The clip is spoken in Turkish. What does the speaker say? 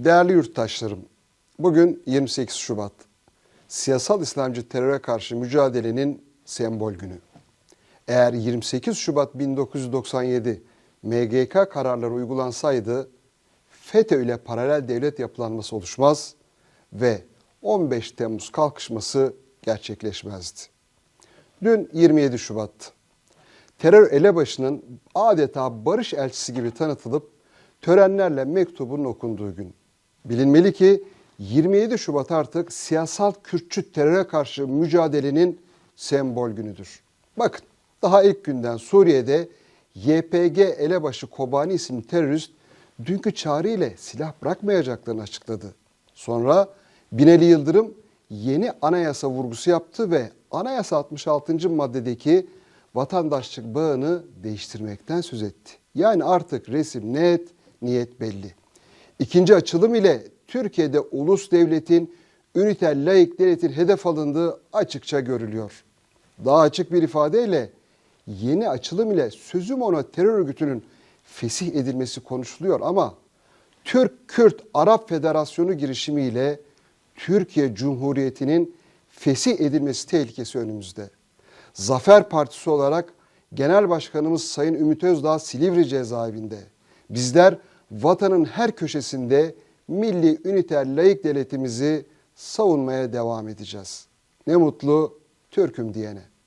Değerli yurttaşlarım, bugün 28 Şubat. Siyasal İslamcı teröre karşı mücadelenin sembol günü. Eğer 28 Şubat 1997 MGK kararları uygulansaydı FETÖ ile paralel devlet yapılanması oluşmaz ve 15 Temmuz kalkışması gerçekleşmezdi. Dün 27 Şubat. Terör elebaşının adeta barış elçisi gibi tanıtılıp törenlerle mektubun okunduğu gün. Bilinmeli ki 27 Şubat artık siyasal Kürtçü teröre karşı mücadelenin sembol günüdür. Bakın daha ilk günden Suriye'de YPG elebaşı Kobani isimli terörist dünkü çağrı silah bırakmayacaklarını açıkladı. Sonra Binali Yıldırım yeni anayasa vurgusu yaptı ve anayasa 66. maddedeki vatandaşlık bağını değiştirmekten söz etti. Yani artık resim net, niyet belli. İkinci açılım ile Türkiye'de ulus devletin, üniter laik devletin hedef alındığı açıkça görülüyor. Daha açık bir ifadeyle yeni açılım ile sözüm ona terör örgütünün fesih edilmesi konuşuluyor ama Türk-Kürt Arap Federasyonu girişimiyle Türkiye Cumhuriyeti'nin fesih edilmesi tehlikesi önümüzde. Zafer Partisi olarak Genel Başkanımız Sayın Ümit Özdağ Silivri cezaevinde. Bizler vatanın her köşesinde milli üniter layık devletimizi savunmaya devam edeceğiz. Ne mutlu Türk'üm diyene.